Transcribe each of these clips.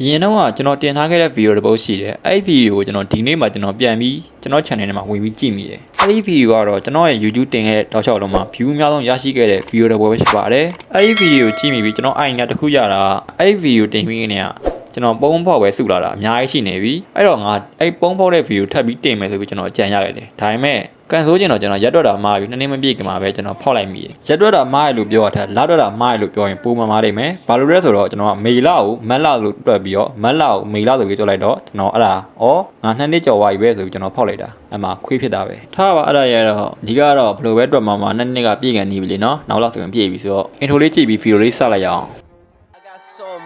အရင်တော့ကျွန်တော်တင်ထားခဲ့တဲ့ဗီဒီယိုတစ်ပုဒ်ရှိတယ်အဲ့ဒီဗီဒီယိုကိုကျွန်တော်ဒီနေ့မှကျွန်တော်ပြန်ပြီးကျွန်တော် channel ထဲမှာဝင်ပြီးကြည့်မိတယ်အဲ့ဒီဗီဒီယိုကတော့ကျွန်တော်ရဲ့ YouTube တင်ခဲ့တဲ့တောက်လျှောက်လုံးမှာ view အများဆုံးရရှိခဲ့တဲ့ဗီဒီယိုတစ်ပုဒ်ပဲဖြစ်ပါတယ်အဲ့ဒီဗီဒီယိုကြည့်မိပြီးကျွန်တော်အိုင်ညာတစ်ခုရတာအဲ့ဒီဗီဒီယိုတင်ပြီးနေက ကျွန်တော်ပုံဖောက်ပဲစုလာတာအများကြီးရှိနေပြီအဲ့တော့ငါအဲ့ပုံဖောက်တဲ့ဗီဒီယိုထပ်ပြီးတင်မယ်ဆိုပြီးကျွန်တော်အကြံရခဲ့တယ်ဒါပေမဲ့ကန်ဆိုးကျင်တော့ကျွန်တော်ရက်တော့တာမှားပြီနှစ်နှစ်မပြည့်ခင်မှာပဲကျွန်တော်ဖောက်လိုက်မိတယ်ရက်တော့တာမှားရလို့ပြောတာလာတော့တာမှားရလို့ပြောရင်ပုံမှန်မှားနေမယ်ဘာလို့လဲဆိုတော့ကျွန်တော်ကမေလာကိုမက်လာလို့တွက်ပြီးတော့မက်လာကိုမေလာဆိုပြီးတွက်လိုက်တော့ကျွန်တော်အဲ့ဒါဩငါနှစ်နှစ်ကျော်သွားပြီပဲဆိုပြီးကျွန်တော်ဖောက်လိုက်တာအဲ့မှာခွေးဖြစ်တာပဲထားပါအဲ့ဒါရတော့ဒီကတော့ဘယ်လိုပဲတွက်မှာမှာနှစ်နှစ်ကပြည့်ကန်နေပြီလေနော်နောက်လောက်ဆိုရင်ပြည့်ပြီဆိုတော့အင်ထိုလေးကြည့်ပြီးဗီဒီယိုလေးစလိုက်ရအောင် I got so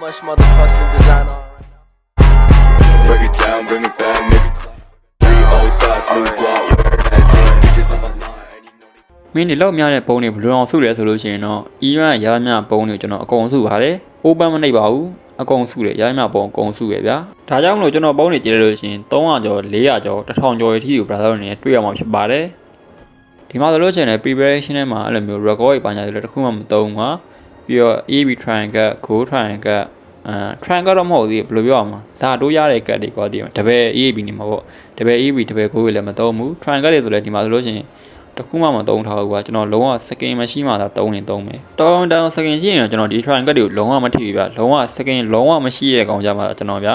much motherfucking design on. Break it down, bring it back, make it clap. Three old thoughts, new guap, where that damn bitches on my line, and you know they မင်းဒီလောက်များတဲ့ပုံတွေဘယ်လိုအောင်စုလဲဆိုလို့ရှိရင်တော့အီရန်ရမ်းများပုံတွေကျွန်တော်အကုန်စုပါတယ်။ open မနှိပ်ပါဘူး။အကုန်စုတယ်ရမ်းများပုံအကုန်စုရဗျာ။ဒါကြောင့်မလို့ကျွန်တော်ပုံတွေကြည့်ရလို့ရှိရင်300ကျော်400ကျော်1000ကျော်အထိကို browser တွေနဲ့တွေ့ရမှာဖြစ်ပါတယ်။ဒီမှာဆိုလို့ရှိရင်လည်း preparation ထဲမှာအဲ့လိုမျိုး record တွေပါညာတွေလည်းတစ်ခုမှမသုံးပါ။ပြီးတော့ AB triangle, go triangle အဲ triangle တော့မဟုတ်သေးဘူးဘယ်လိုပြောအောင်မလဲဒါတိုးရတဲ့ cut တွေကွာတည်တပည့် EAB နေမှာပေါ့တပည့် EAB တပည့်ကိုလည်းမသုံးဘူး triangle တွေဆိုလည်းဒီမှာဆိုလို့ရှိရင်တစ်ခုမှမသုံးထားဘူးကွာကျွန်တော်လုံးဝ second မရှိမှသာသုံးနေသုံးမယ်တောင်းတောင်း second ရှိရင်တော့ကျွန်တော်ဒီ triangle တွေကိုလုံးဝမထိဘူးဗျလုံးဝ second လုံးဝမရှိတဲ့ကောင်ကြမှာကျွန်တော်ဗျာ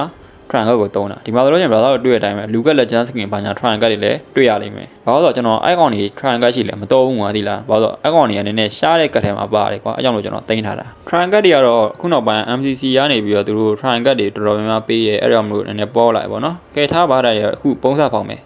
triangle ကိုသုံးတာဒီမှာဆိုလို့ရှိရင် browser ကိုတွေ့တဲ့အတိုင်းပဲလူက legend skin ဘာညာ triangle တွေလည်းတွေ့ရလိမ့်မယ်ဘာလို့လဲဆိုတော့ကျွန်တော် icon တွေ triangle ရှိလဲမသုံးဘူးကွာဒီလားဘာလို့လဲဆိုတော့ icon တွေကနည်းနည်းရှားတဲ့ကတ်ထဲမှာပါတယ်ကွာအဲကြောင့်လို့ကျွန်တော်တင်ထားတာ triangle တွေကတော့အခုနောက်ပိုင်း MCC ရနေပြီးတော့သူတို့ triangle တွေတော်တော်များများပေးရဲအဲကြောင့်မလို့နည်းနည်းပေါ်လာပေါ့နော်ကဲထားပါတာရအခုပုံစံဖောက်မယ်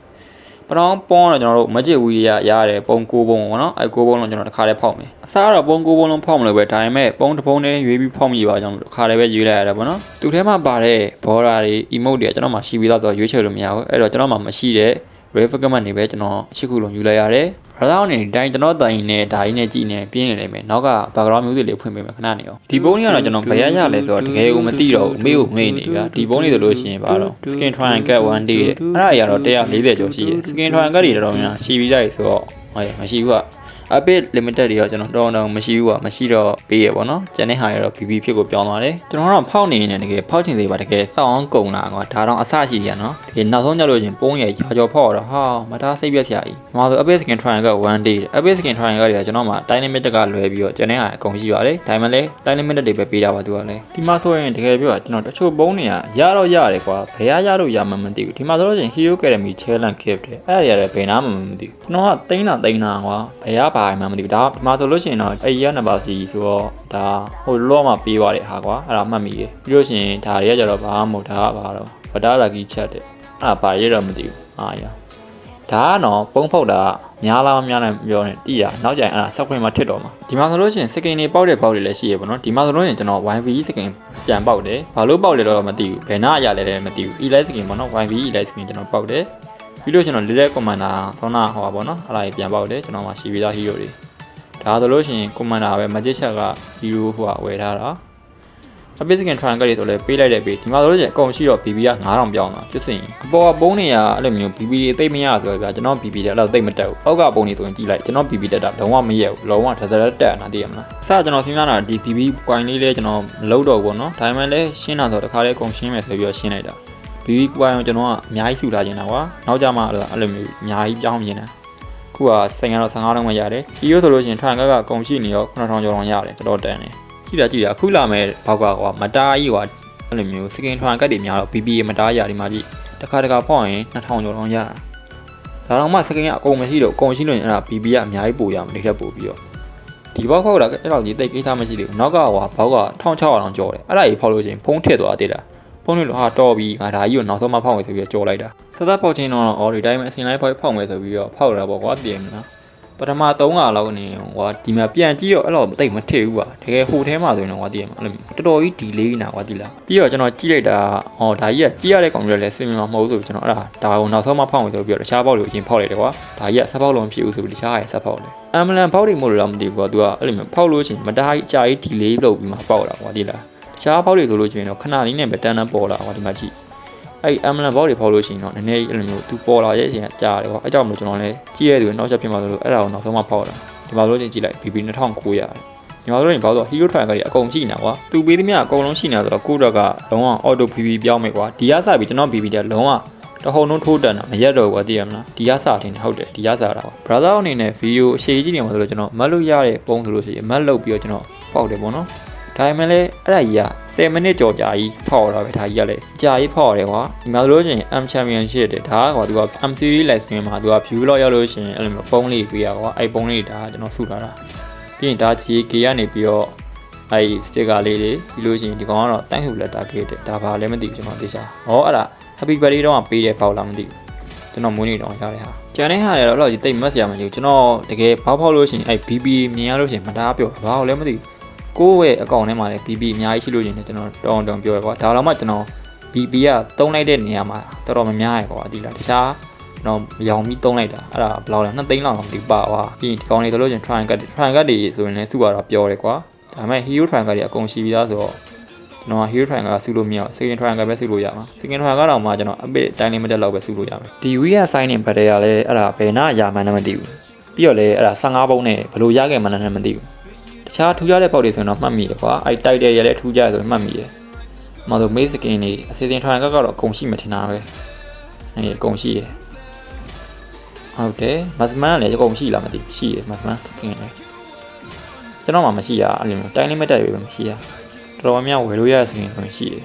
ပထမပုံတော့ကျွန်တော်တို့မကြည့်ဝီရရတယ်ပုံကိုပုံပေါ့နော်အဲကိုပုံလုံးကျွန်တော်တစ်ခါလေးဖောက်မယ်အစားကတော့ပုံကိုပုံလုံးဖောက်မလို့ပဲဒါပေမဲ့ပုံတစ်ပုံနဲ့ရွေးပြီးဖောက်မိပါကြောင့်တစ်ခါလေးပဲရွေးလိုက်ရတယ်ပေါ့နော်သူထဲမှာပါတဲ့ဘော်ဒါတွေ emote တွေကကျွန်တော်မှရှိပြီးတော့ရွေးချယ်လို့မရဘူးအဲ့တော့ကျွန်တော်မှမရှိတဲ့ rave command တွေပဲကျွန်တော်ရှစ်ခုလုံးယူလိုက်ရတယ်ဘာသာအနေနဲ့ဒီတိုင်းကျွန်တော်တိုင်နဲ့ဒါကြီးနဲ့ကြည့်နေပြင်းနေလိမ့်မယ်နောက်က background music လေးဖွင့်ပေးမယ်ခဏနေအောင်ဒီပုံးလေးကတော့ကျွန်တော်ဘယ်ရရလဲဆိုတော့တကယ်ကိုမသိတော့ဘူးမေးကိုမေးနေဗျာဒီပုံးလေးဆိုလို့ရှိရင်ပါတော့ skin triangle 1 day တဲ့အဲ့ဒါကြီးကတော့140ကျော်ရှိတယ် skin triangle တွေတော်တော်များရှိပြီးကြပြီဆိုတော့ဟဲ့မရှိဘူးက အပစ် limited တွေတော့ကျွန်တော်တော်တော်မရှိဘူးကမရှိတော့ပေးရပေါ့နော်ကျန်တဲ့ဟာတွေတော့ BB ဖြစ်ကိုပြောင်းသွားတယ်ကျွန်တော်တော့ဖောက်နေနေတကယ်ဖောက်ချင်သေးပါတကယ်စောင်းအောင်ကုန်တာကွာဒါတော့အဆရှိရနော်ဒီနောက်ဆုံးကြလို့ချင်းပုံးရရာကျော်ဖောက်တော့ဟာမထားစိတ်ပြက်စရာကြီးဒီမှာဆို upper skin triangle 1 day upper skin triangle တွေကကျွန်တော်မှ dynamic ကလွယ်ပြီးတော့ကျန်တဲ့ဟာအကုန်ရှိပါတယ်ဒါမှလည်း dynamic တွေပဲပေးတာပါသူကလည်းဒီမှာဆိုရင်တကယ်ပြောတာကျွန်တော်တချို့ပုံးတွေကရတော့ရတယ်ကွာဘယ်ရရလို့ရမှမသိဘူးဒီမှာဆိုလို့ချင်း hero academy challenge gift တွေအဲ့ဒါတွေရတယ်ဘယ်နာမှမသိဘူးကျွန်တော်ကတိန်းတာတိန်းတာကွာဘယ်ရပါမှမသိဘူးဒါဒီမှာဆိုလို့ရှိရင်တော့အဲ့ရနံပါတ်စီဆိုတော့ဒါဟိုလောမှပေးသွားတဲ့ဟာကွာအဲ့ဒါမှတ်မိတယ်ပြီးလို့ရှိရင်ဒါတွေကကြတော့ဘာမှမဟုတ်ဒါကဘာတော့ဝတာလာကြီးချက်တဲ့အဲ့ဒါဘာရတော့မသိဘူးအာရဒါကတော့ပုံဖောက်တာများလားမများနိုင်ပြောနေတိရနောက်ကြရင်အဲ့ဒါ software မှာထစ်တော့မှာဒီမှာဆိုလို့ရှိရင် skin တွေပေါက်တဲ့ပေါက်တွေလည်းရှိရပေါ့နော်ဒီမှာဆိုလို့ရှိရင်ကျွန်တော် YV skin ပြန်ပေါက်တယ်ဘာလို့ပေါက်လဲတော့မသိဘူးဘယ်နာအရာလဲလည်းမသိဘူး elite skin ပေါ့နော် YV elite skin ကျွန်တော်ပေါက်တယ် ပြီးလို့ကျွန်တော် Little Commander ဆောင်းနာဟောပါဘောနော်အဲ့ဒါကြီးပြန်ပေါက်တယ်ကျွန်တော်မှရှိပြီးသား hero တွေဒါဆိုလို့ရှိရင် Commander ပဲ Magic ချက်က hero ဟိုကဝယ်ထားတာအပိစကင် triangle တွေဆိုလဲပေးလိုက်တဲ့ပေးဒီမှာဆိုလို့ရှိရင်အကုန်ရှိတော့ BB က9000ပြောင်းတာပြစ်စင်အပေါ်ကပုံးနေရအဲ့လိုမျိုး BB တွေသိမရဆိုတော့ဗျာကျွန်တော် BB တွေအဲ့လိုသိမတက်ဘူးအောက်ကပုံးနေဆိုရင်ကြည့်လိုက်ကျွန်တော် BB တက်တာလုံးဝမရက်ဘူးလုံးဝထထထတက်တာသိရမလားအစကျွန်တော်စဉ်းစားတာဒီ BB coin လေးလဲကျွန်တော်မလုပ်တော့ဘူးပေါ့နော်ဒါမှမဟုတ်လဲရှင်းတာဆိုတော့တခါလဲအကုန်ရှင်းမယ်ဆိုပြီးတော့ရှင်းလိုက်တာ BB coin ကိုကျွန်တော်ကအများကြီးရှူထားခြင်းတာကွာနောက်ကြမှာအဲ့လိုမျိုးအများကြီးပြောင်းခြင်းတာခုကစိန်ကတော့15လုံးမှရတယ်ဒီရိုးဆိုလို့ရှိရင် triangle ကအကုန်ရှိနေရော9000ကျော်လောက်ရတယ်တော်တော်တန်တယ်ကြည့်တာကြည့်တာအခုလာမဲ့ဘောက်ကကွာမတားကြီးကွာအဲ့လိုမျိုးစကင်ထွန်ကတ်တွေများတော့ BB မတားရဒီမှာကြည့်တစ်ခါတခါဖောက်ရင်2000ကျော်လောက်ရတာဒါတော့မှစကင်ကအကုန်မရှိတော့အကုန်ရှိလို့ရင်အဲ့ဒါ BB ကအများကြီးပို့ရမှာတစ်ထပ်ပို့ပြီးတော့ဒီဘောက်ဖောက်တာအဲ့တော့ဒီတိတ်ကိစ္စမရှိသေးဘူးနောက်ကကွာဘောက်က1600လောက်ကျော်တယ်အဲ့ဒါကြီးဖောက်လို့ရှိရင်ဖုံးထည့်သွားသေးတာ ဖုံးထည့်လို့ဟာတော်ပြီငါဒါကြီးကိုနောက်ဆုံးမှဖောက်မယ်ဆိုပြီးတော့ကြော်လိုက်တာစသက်ဖောက်ချင်းတော့အော်ဒီတိုင်းမှာအစင်လိုက်ဖောက်ဖောက်မယ်ဆိုပြီးတော့ဖောက်တာပေါ့ကွာတည်မလားပထမ3ခါလောက်နေဟိုဒီမှာပြန်ကြည့်တော့အဲ့လိုတိတ်မထည့်ဘူးပါတကယ်ဟိုထဲမှာဆိုရင်တော့ကွာတည်ရမှာအဲ့လိုတော်တော်ကြီး delay နာကွာတည်လားပြီးတော့ကျွန်တော်ကြည့်လိုက်တာဟောဒါကြီးကကြည့်ရတဲ့ကောင်တွေလည်းစင်မြင်မှာမဟုတ်ဘူးဆိုပြီးကျွန်တော်အဲ့ဒါဒါကိုနောက်ဆုံးမှဖောက်မယ်ဆိုပြီးတော့တခြားပေါက်တွေကိုအရင်ဖောက်လိုက်တယ်ကွာဒါကြီးကဆက်ပေါက်လုံးဖြစ်ဘူးဆိုပြီးတခြားဟာဆက်ဖောက်တယ်အမ်ဘလန်ပေါက်တွေမို့လို့တော့မသိဘူးကွာသူကအဲ့လိုမျိုးဖောက်လို့ချင်းမတားကြီးအကြာကြီး delay လုပ်ပြီးမှပေါက်တာကွာတည်လား တခြားပေါက်တွေဆိုလို့ချင်းတော့ခဏလေးနဲ့ပဲတန်းတန်းပေါ်လာကွာဒီမှာကြည့်အဲ့အမ်ဘလန်ဘောက်တွေဖောက်လို့ရှိရင်တော့နည်းနည်းအဲ့လိုမျိုးသူပေါ်လာရဲ့အချိန်ကကြာတယ်ကွာအဲ့ကြောင့်မလို့ကျွန်တော်လည်းကြည့်ရတဲ့သူနောက်ချက်ဖြစ်မှာဆိုလို့အဲ့ဒါကိုနောက်ဆုံးမှဖောက်တာဒီမှာလို့ချင်းကြည့်လိုက် BB 2900ညီမတို့ရင်ဘာလို့ဟီရိုထရိုင်ကကြီးအကုန်ရှိနေတာကွာသူပေးသမျှအကုန်လုံးရှိနေတာဆိုတော့ကိုတော့ကလုံးဝ auto BB ပြောင်းမယ်ကွာဒီရစပြီကျွန်တော် BB တဲ့လုံးဝတဟုံလုံးထိုးတန်တာမရက်တော့ဘူးကွာသိရမလားဒီရစထင်တယ်ဟုတ်တယ်ဒီရစတာကွာ brother အနေနဲ့ဗီဒီယိုအရှိကြီးနေမှာဆိုလို့ကျွန်တော်မတ်လို့ရတဲ့ပုံဆိုလို့ရှိရင်မတ်လုပ်ပြီးတော့ကျွန်တော်ပေါက်တယ်ပေါ့နော် ဒါပေမဲ့လည်းအဲ့ဒါကြီးက10မိနစ်ကြော်ကြာကြီးဖောက်ရတာပဲဒါကြီးကလည်းကြာကြီးဖောက်ရတယ်ကွာဒီမှာဆိုလို့ရှိရင် M championship တဲ့ဒါကကွာသူက M series license မှာသူက view လောက်ရောက်လို့ရှိရင်အဲ့လိုမျိုးပုံးလေးပေးရကွာအဲ့ပုံးလေးဒါကကျွန်တော်စုထားတာပြီးရင်ဒါ GK ကနေပြီးတော့အဲဒီ sticker လေးတွေပြီးလို့ရှိရင်ဒီကောင်ကတော့ thank you letter ခဲ့တယ်ဒါဘာလဲမသိဘူးကျွန်တော်သိချာဟောအဲ့ဒါ happy birthday တော့ပေးတဲ့ပေါ့လားမသိဘူးကျွန်တော်မွေးနေ့တော့ရတဲ့ဟာကျန်တဲ့ဟာတွေတော့အဲ့လိုကြီးတိတ်မတ်စရာမရှိဘူးကျွန်တော်တကယ်ဘောက်ဖောက်လို့ရှိရင်အဲ BB မြင်ရလို့ရှိရင်မတားပြောဘာလို့လဲမသိဘူး ကိုယ့်ရဲ့အကောင့်ထဲမှာလည်း BB အများကြီးရှိလို့ရှိရင်ကျွန်တော်တောင်းတောင်းပြောရကွာဒါတော့မှကျွန်တော် BB ကတုံးလိုက်တဲ့နေရာမှာတော်တော်များများရကွာဒီလားတခြားတော့ရောင်ပြီးတုံးလိုက်တာအဲ့ဒါဘယ်လောက်လဲ2သိန်းလောက်တော့ဒီပါွားပြီးရင်ဒီကောင်လေးတို့လို့ချင်း triangle triangle တွေဆိုရင်လည်းစုရတော့ပြောတယ်ကွာဒါပေမဲ့ hero triangle တွေအကုန်ရှိပြီးသားဆိုတော့ကျွန်တော် hero triangle စုလို့မရဘူး second triangle ပဲစုလို့ရမှာ second triangle တော့မှကျွန်တော် a bit time limit လောက်ပဲစုလို့ရမယ်ဒီ we are signing ဘတ်တွေကလည်းအဲ့ဒါဘယ်နာရာမှန်းလည်းမသိဘူးပြီးတော့လည်းအဲ့ဒါ15ပုံနဲ့ဘယ်လိုရခဲ့မှန်းလည်းမသိဘူး တခြားထူးခြားတဲ့ပေါက်တွေဆိုရင်တော့မှတ်မိရကွာအဲ့ title တွေလည်းထူးခြားတယ်ဆိုရင်မှတ်မိရမဟုတ် main skin တွေအစီအစဉ် triangle ကတော့အကုန်ရှိမှထင်တာပဲအဲ့အကုန်ရှိရယ်ဟုတ်တယ်မတ်မန်ကလည်းအကုန်ရှိလားမသိဘူးရှိရမတ်မန်ကင်းတယ်ကျွန်တော်မှမရှိရအဲ့လိုမျိုးတိုင်းလေးမတက်ရပဲမရှိရတော်တော်များများဝယ်လို့ရတဲ့စကင်ဆိုရင်ရှိတယ်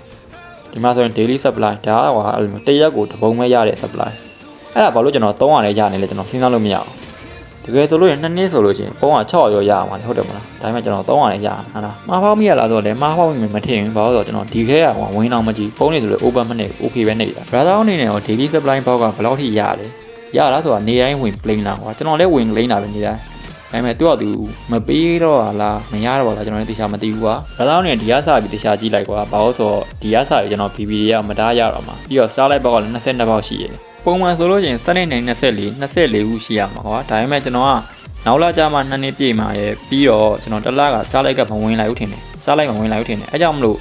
ဒီမှာဆိုရင် daily supply ဒါကဟာအဲ့လိုမျိုးတစ်ရက်ကိုတစ်ပုံပဲရတဲ့ supply အဲ့ဒါဘာလို့ကျွန်တော်300လဲရနေလဲကျွန်တော်စဉ်းစားလို့မရဘူး တကယ်ဆိုလို့ရင်နှစ်နှစ်ဆိုလို့ချင်းပုံက600ရောရမှာလေဟုတ်တယ်မလားဒါပေမဲ့ကျွန်တော်300လဲရမှာဟာလားမှားဖောက်မိရလားဆိုတော့လေမှားဖောက်မိမထင်ဘူးဘာလို့ဆိုတော့ကျွန်တော်ဒီထဲကဝင်အောင်မကြည့်ပုံနေဆိုလို့ open မနေဘူး okay ပဲနေတာ brother အနေနဲ့ရော daily supply ဘောက်ကဘယ်လောက်ထိရလဲရလားဆိုတာနေတိုင်းဝင် plain လာကွာကျွန်တော်လည်းဝင် plain လာပဲနေတိုင်းဒါပေမဲ့သူကသူမပေးတော့လားမရတော့လားကျွန်တော်လည်းတရားမသိဘူးကွာ။ဒါကြောင့်ねဒီရစာပြီးတရားကြည့်လိုက်ကွာ။ဘာလို့ဆိုတော့ဒီရစာပြီးကျွန်တော် BB တွေကမတားရတော့မှာ။ပြီးတော့ Starlight ဘောက်ကလည်း22ဘောက်ရှိရတယ်။ ပုံမှန်ဆိုလို့ရှိရင်စနေနေ့24 24ခုရှိရမှာကွာ။ဒါပေမဲ့ကျွန်တော်ကနောက်လာကြမှာ2နှစ်ပြည့်မှာရဲ့ပြီးတော့ကျွန်တော်တစ်လက Starlight ကမဝင်လိုက်ဘူးထင်တယ်။ Starlight မဝင်လိုက်ဘူးထင်တယ်။အဲကြောင့်မလို့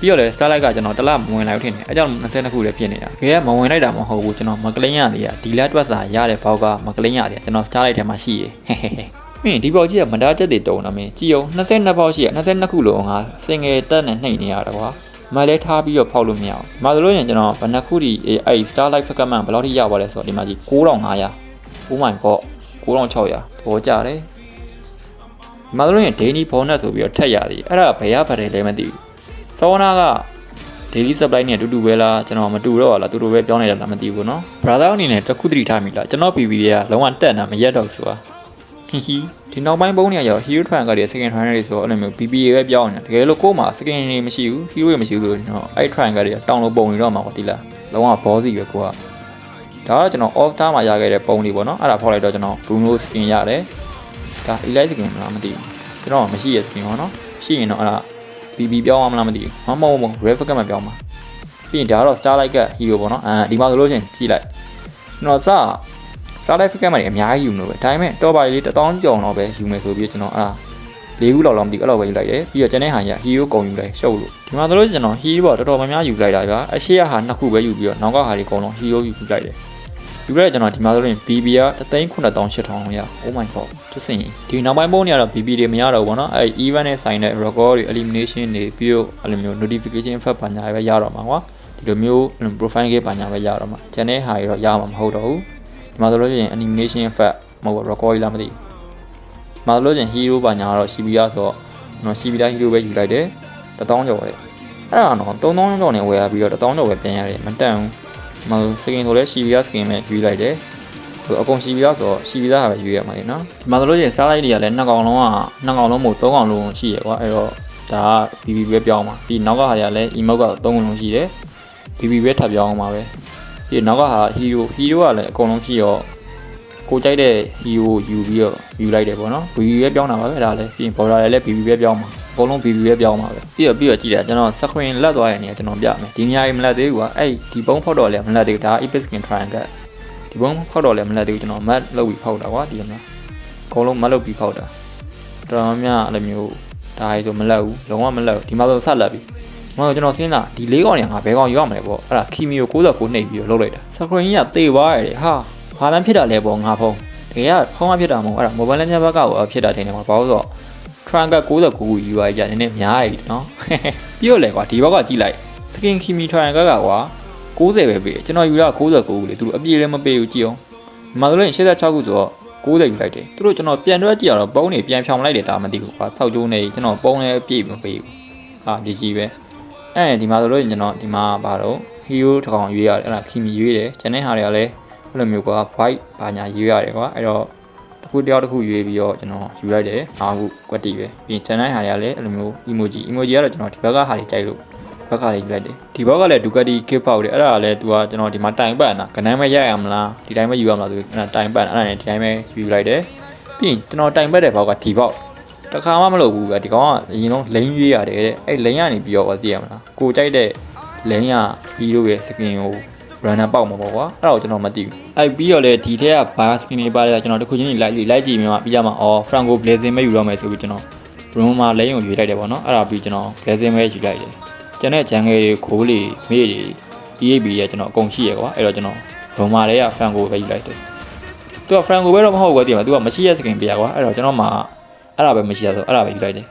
ပြီးတော့လေ Starlight ကကျွန်တော်တစ်လမဝင်လိုက်ဘူးထင်တယ်။အဲကြောင့်22ခုလည်းဖြစ်နေတာ။ခေကမဝင်လိုက်တာမဟုတ်ဘူးကျွန်တော်မကလင်းရသေးတာဒီလက်တွက်စာရတဲ့ဘောက်ကမကလင်းရသေးတာကျွန်တော် Starlight ထဲမှာရှိရဟဲဟဲဟဲမင်းဒီဘောက်ကြီးကမတားချက်တွေတုံတာမင်းကြည်အောင်22ဘောက်ရှိရ22ခုလုံးငါစင်ငယ်တက်နဲ့နှိပ်နေရတာကွာ မလဲထားပြီးတော့ဖောက်လို့မရအောင်။မဆိုလို့ရင်ကျွန်တော်ဘယ်နှခုဒီအဲ့ Starlight Fragment ဘယ်လောက်ထိရပါလဲဆိုတော့ဒီမှာကြီး9500 Oh my god 9600ပေါ်ကြတယ်။မဆိုလို့ရင် daily bonus ဆိုပြီးတော့ထက်ရသည်။အဲ့ဒါဘယ်ရပါတယ်လဲမသိဘူး။စောနာက daily supply နဲ့အတူတူပဲလားကျွန်တော်မတူတော့လားသူတို့ပဲပြောင်းနေတယ်လားမသိဘူးနော် brother အနေနဲ့တခုတတိထားမိလားကျွန်တော် PV တွေကလုံးဝတက်တာမရက်တော့ဆိုတာ ဟီဟီဒီနောက်ပိုင်းပုံးနေရရော hero tran ကတည်းက second tran တွေဆိုတော့အဲ့လိုမျိုး PV တွေပဲပြောင်းနေတာတကယ်လို့ကို့မှာ second တွေမရှိဘူး hero တွေမရှိဘူးဆိုတော့ကျွန်တော်အဲ့ tran ကတည်းကတောင်းလို့ပုံနေတော့မှာပေါ့ဒီလားလုံးဝ boss စီပဲကိုကဒါကကျွန်တော် off star မှာရခဲ့တဲ့ပုံတွေပေါ့နော်အဲ့ဒါဖောက်လိုက်တော့ကျွန်တော် Bruno skin ရတယ်ဒါ elite skin လားမသိဘူးကျွန်တော်မရှိရ skin ပေါ့နော်ရှိရင်တော့အဲ့ဒါ BB ပြောင်းအောင်မလားမသိဘူးမမဟုတ်မဟုတ် red flag မှာပြောင်းမှာပြီးရင်ဒါကတော့ starlight က hero ပေါ့နော်အဲဒီမှာဆိုလို့ရှိရင်ကြည့်လိုက်ကျွန်တော်စ Starlight Camera တွေအများကြီးယူလို့ပဲဒါပေမဲ့တော်ပါလေး1000ကျော်တော့ပဲယူမယ်ဆိုပြီးကျွန်တော်အာ၄ခုလောက်လောက်မသိအဲ့လောက်ပဲယူလိုက်တယ်ပြီးတော့ကျန်တဲ့ဟာကြီးက hero ကုန်ယူလိုက်ရှုပ်လို့ဒီမှာတို့ကျွန်တော် hero ပေါ့တော်တော်များများယူလိုက်တာဗျာအရှိရဟာနှစ်ခုပဲယူပြီးတော့နောက်ကဟာတွေအကုန်လုံး hero ယူလိုက်တယ်ယူလိုက်ကျွန်တော်ဒီမှာဆိုရင် BB က39800လောက်ရ Oh my god သူစင်ဒီနောက်ပိုင်းပုံးနေရတော့ BB တွေမရတော့ဘူးဗောနော်အဲ event နဲ့ဆိုင်တဲ့ record တွေ elimination တွေပြီးတော့အဲ့လိုမျိုး notification ဖတ်ပါညာပဲရတော့မှာကွာဒီလိုမျိုး profile ကပါညာပဲရတော့မှာကျန်တဲ့ဟာတွေတော့ရမှာမဟုတ်တော့ဘူး ဒီမှာဆိုလို့ရှိရင် animation ဖတ်မဟုတ်ဘူး record ကြီးလားမသိဘူးဒီမှာဆိုလို့ရှိရင် hero ပါညာကတော့ CB ရဆိုတော့ကျွန်တော် CB လား hero ပဲယူလိုက်တယ်1000ကျော်တယ်အဲ့ဒါတော့3000ကျော်နဲ့ဝယ်ရပြီးတော့1000ကျော်ပဲပြန်ရတယ်မတန်ဘူးဒီမှာ skin ဆိုလဲ CB ရ skin ပဲယူလိုက်တယ်ဟိုအကုန်ရှိပြီးသားဆိုတော့ရှိပြီးသားဟာပဲရွေးရမှာလေနော်ဒီမှာဆိုလို့ရှိရင်စားလိုက်တွေကလည်းနှစ်ကောင်လုံးကနှစ်ကောင်လုံးမို့သုံးကောင်လုံးရှိရကွာအဲ့တော့ဒါက BB ပဲပြောင်းမှာပြီးနောက်ကဟာတွေကလည်း emote ကသုံးကောင်လုံးရှိတယ် BB ပဲထပ်ပြောင်းအောင်ပါပဲ ပြီးနောက်ကဟာ hero hero ကလည်းအကုန်လုံးရှိရောကိုကြိုက်တဲ့ hero ယူပြီးတော့ယူလိုက်တယ်ပေါ့နော် BB ပဲပြောင်းတာပါပဲဒါလည်းပြီးရင် border လည်း BB ပဲပြောင်းမှာအကုန်လုံး BB ပဲပြောင်းမှာပဲပြီးတော့ပြီးတော့ကြည့်တယ်ကျွန်တော် screen လက်သွားရတဲ့နေရာကျွန်တော်ပြမယ်ဒီနေရာကြီးမလက်သေးဘူးကွာအဲ့ဒီဘုံဖောက်တော့လည်းမလက်သေးဘူးဒါ epic skin triangle ဒီဘုံဖောက်တော့လည်းမလက်သေးဘူးကျွန်တော် mat လုပ်ပြီးဖောက်တာကွာဒီကမှာအကုန်လုံး mat လုပ်ပြီးဖောက်တာတော်တော်များအဲ့လိုမျိုးဒါရီဆိုမလက်ဘူးလုံးဝမလက်ဘူးဒီမှာဆိုဆက်လက်ပြီ မဟုတ်ကျွန်တော်စဉ်းစားဒီလေးကောင်เนี่ยငါဘယ်ကောင်ယူရမလဲပေါ့အဲ့ဒါခီမီကို69နှိပ်ပြီးတော့လုပ်လိုက်တာစခရင်ကြီးကတေသွားရတယ်ဟာဘာမှဖြစ်တာလဲပေါ့ငါဖုံးတကယ်ကဖုံးမဖြစ်တာမဟုတ်အဲ့ဒါ mobile legend ဘက်ကကိုဖြစ်တာထင်တယ်မှာဘာလို့ဆိုတော့ Trunk 69ခုယူရကြနည်းနည်းများရည်နော်ပြီးတော့လေကွာဒီဘက်ကကြည့်လိုက် Skin Kimi Trunk ကကွာ90ပဲပေးကျွန်တော်ယူတာ69ခုလေသူတို့အပြည့်လည်းမပေးဘူးကြည့်အောင်ဒီမှာဆိုလို့86ခုဆိုတော့90ယူလိုက်တယ်သူတို့ကျွန်တော်ပြန်တွဲကြည့်ရတော့ပုံးနေပြန်ဖြောင်လိုက်တယ်ဒါမှမသိဘူးကွာဆောက်ကျိုးနေကျွန်တော်ပုံးလည်းအပြည့်မပေးဘူးဟာကြီးကြီးပဲ အဲဒီမှာဆိုလို့ကျွန်တော်ဒီမှာဘာတော့ hero တစ်ကောင်ရွေးရတယ်အဲ့ဒါ Kimi ရွေးတယ်ကျန်တဲ့ဟာတွေကလည်းအဲ့လိုမျိုးကွာ white ဘာညာရွေးရတယ်ကွာအဲ့တော့တစ်ခုတယောက်တစ်ခုရွေးပြီးတော့ကျွန်တော်ယူလိုက်တယ်အားခုကွက်တီပဲပြီးရင် channel ဟာတွေကလည်းအဲ့လိုမျိုး emoji emoji ကတော့ကျွန်တော်ဒီဘက်ကဟာတွေကြိုက်လို့ဘက်ကလေးယူလိုက်တယ်ဒီဘက်ကလည်း Ducati gift pouch တယ်အဲ့ဒါကလည်း तू ကကျွန်တော်ဒီမှာတိုင်ပတ်နာကနန်းမရရမလားဒီတိုင်းပဲယူရမလားဆိုပြီးအဲ့ဒါတိုင်ပတ်အဲ့ဒါနဲ့ဒီတိုင်းပဲယူလိုက်တယ်ပြီးရင်ကျွန်တော်တိုင်ပတ်တဲ့ဘောက်ကဒီဘောက် တခါမှမလုပ်ဘူးဗျဒီကောင်ကအရင်ဆုံးလိန်ရွေးရတယ်တဲ့အဲ့လိန်ကနေပြီးတော့သိရမလားကိုကြိုက်တဲ့လိန်ကဟီးရိုရဲ့ skin ကို runner ပေါက်မှာပေါ့ကွာအဲ့ဒါကိုကျွန်တော်မသိဘူးအဲ့ပြီးတော့လေဒီထက်ကဘာ skin တွေပါတယ်ကျွန်တော်တစ်ခုချင်းလိုက်လိုက်ကြည့်မြင်မှပြီးကြမှာအော် Franco Blazing ပဲယူတော့မယ်ဆိုပြီးကျွန်တော် room မှာလိန်ကိုယူလိုက်တယ်ပေါ့နော်အဲ့ဒါပြီးကျွန်တော် Blazing ပဲယူလိုက်တယ်ကျန်တဲ့ဂျန်ငယ်တွေခိုးလေမေးတွေ EAB ရဲ့ကျွန်တော်အကုန်ရှိရကွာအဲ့တော့ကျွန်တော် room မှာလည်း Franco ပဲယူလိုက်တယ်သူက Franco ပဲတော့မဟုတ်ဘူးကွာတည်မှာသူကမရှိရ skin ပြရကွာအဲ့တော့ကျွန်တော်မှ အဲ့ဒါပဲမရှိရဆိုအဲ့ဒါပဲယူလိုက်တယ်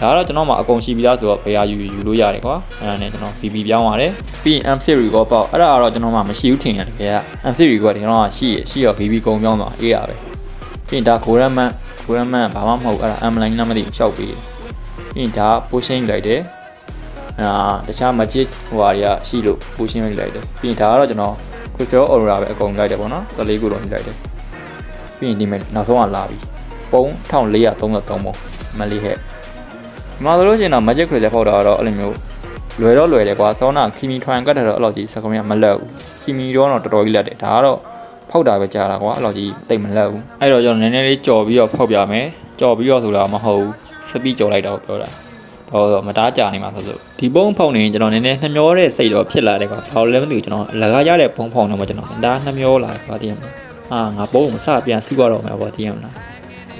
ဒါကတော့ကျွန်တော်မှအကုန်ရှိပြီးသားဆိုတော့ဘယ်ဟာယူယူလို့ရတယ်ကွာအဲ့ဒါနဲ့ကျွန်တော် BB ပြောင်းပါတယ်ပြီးရင် M series ကိုပေါ့အဲ့ဒါကတော့ကျွန်တော်မှမရှိဘူးထင်ရတယ်ခင်ဗျာ M series ကဒီတော့ရှိရရှိရော BB ကုံပြောင်းသွားအေးရပဲပြီးရင်ဒါ Goran Man Goran Man ဘာမှမဟုတ်အဲ့ဒါ M line လားမသိဘူးရှောက်ပေးတယ်ပြီးရင်ဒါ pushing လိုက်တယ်အာတခြား magic ဟိုဟာတွေကရှိလို့ pushing လိုက်တယ်ပြီးရင်ဒါကတော့ကျွန်တော် crystal aurora ပဲအကုန်လိုက်တယ်ပေါ့နော်14ခုလုံးလိုက်တယ်ပြီးရင်ဒီမဲ့နောက်ဆုံးကလာပြီ ပုံ1433ပုံမလေးဟဲ့ဒီမှာဆိုလို့ရှိရင်တော့ magic crystal ဖောက်တာကတော့အဲ့လိုမျိုးလွယ်တော့လွယ်တယ်ကွာစောနာခီမီထွန်ကတ်တယ်တော့အဲ့လိုကြီးစကုံးရမလက်ဘူးခီမီတော့တော့တော်တော်ကြီးလက်တယ်ဒါကတော့ဖောက်တာပဲကြားတာကွာအဲ့လိုကြီးတိတ်မလက်ဘူးအဲ့တော့ကျွန်တော်နည်းနည်းလေးကြော်ပြီးတော့ဖောက်ပြမယ်ကြော်ပြီးတော့ဆိုတာမဟုတ်ဘူးစပီးကြော်လိုက်တော့ပြောတာတော့တော့မတားကြနေမှာဆိုလို့ဒီပုံဖောက်နေရင်ကျွန်တော်နည်းနည်းနှမျောတဲ့စိတ်တော့ဖြစ်လာတယ်ကွာဘာလို့လဲမသိဘူးကျွန်တော်အလကားရတဲ့ပုံဖောက်တော့မှကျွန်တော်ဒါနှမျောလာကွာတည်ရမလားဟာငါပုံမစပြန်စီးသွားတော့မှာပေါ့တည်ရမလား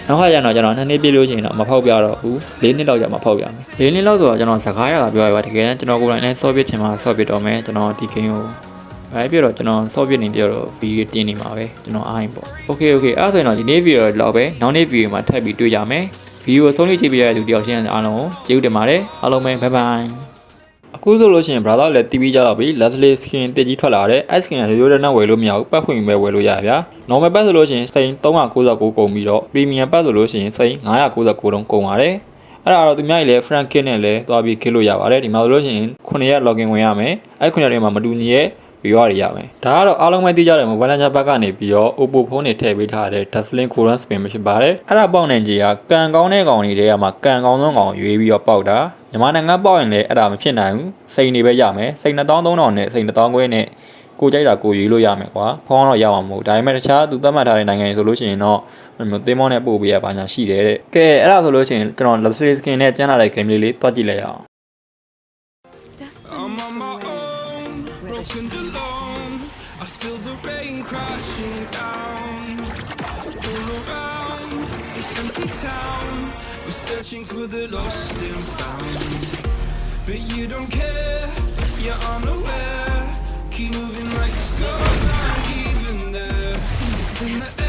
နောက်ခါကျတော့ကျွန်တော်နှစ်နှစ်ပြည့်လို့ရှိရင်တော့မဖောက်ပြတော့ဘူး၄နှစ်လောက်ကြာမှဖောက်ပြမယ်၄နှစ်လောက်ဆိုတော့ကျွန်တော်စကားရတာပြောရပါတကယ်တမ်းကျွန်တော်ကိုယ်တိုင်လည်းဆော့ပစ်ချင်မှဆော့ပစ်တော့မယ်ကျွန်တော်ဒီ game ကိုအဲပြတော့ကျွန်တော်ဆော့ပစ်နေပြတော့ဗီဒီယိုတင်နေမှာပဲကျွန်တော်အားရင်ပေါ့ Okay okay အဲ့ဒါဆိုရင်တော့ဒီနေ့ဗီဒီယိုတော့ပဲနောက်နေ့ဗီဒီယိုမှာထပ်ပြီးတွေ့ကြမယ်ဗီဒီယိုဆုံးလေးကြည့်ပြရတဲ့သူတယောက်ချင်းအားလုံးကိုကျေးဇူးတင်ပါတယ်အားလုံးပဲ bye bye အခုဆိုလို့ရှိရင် brother လည်းတီးပြီးကြတော့ပြီ Leslie skin တစ်ကြီးထွက်လာတယ် S skin ကရိုးရိုးတန်းဝယ်လို့မရဘူးပတ်ဖွင့်ပဲဝယ်လို့ရပါဗျာ normal ပတ်ဆိုလို့ရှိရင်စိန်399ကုန်ပြီးတော့ premium ပတ်ဆိုလို့ရှိရင်စိန်999တုံးကုန်ပါတယ်အဲ့ဒါတော့သူများကြီးလည်း frank kit နဲ့လည်းသွားပြီး kit လို့ရပါတယ်ဒီမှာဆိုလို့ရှိရင်9ရက် login ဝင်ရမယ်အဲ့9ရက်တွေမှာမတူညီရဲ့ reward တွေရမယ်ဒါကတော့အားလုံးပဲသိကြတယ် mobile legend ဘက်ကနေပြီးတော့ Oppo phone တွေထည့်ပေးထားတဲ့ Dazzling Coran spin ဖြစ်ပါတယ်အဲ့ဒါပေါက်နေကြီးကကန်ကောင်းတဲ့ကောင်တွေထဲမှာကန်ကောင်းဆုံးကောင်ရွေးပြီးတော့ပေါက်တာမြန်မာနိုင်ငံပေါက်ရင်လည်းအဲ့ဒါမဖြစ်နိုင်ဘူးစိန်တွေပဲရမယ်စိန်2300နဲ့စိန်1000ခွဲနဲ့ကိုကြိုက်တာကိုရွေးလို့ရမယ်ကွာဖုန်းတော့ရမှာမဟုတ်ဒါပေမဲ့တခြားသူသတ်မှတ်ထားတဲ့နိုင်ငံတွေဆိုလို့ရှိရင်တော့အဲ့လိုမျိုးသင်းမောနဲ့ပို့ပေးရပါညာရှိတယ်တဲ့ကဲအဲ့ဒါဆိုလို့ရှိရင်ကျွန်တော် Luxury Skin နဲ့ကျန်းလာတဲ့ game လေးလေးတွားကြည့်လိုက်ရအောင် I feel the rain crashing down. All around this empty town. We're searching for the lost and found. But you don't care, you're unaware. Keep moving like it's gone, even there. It's in the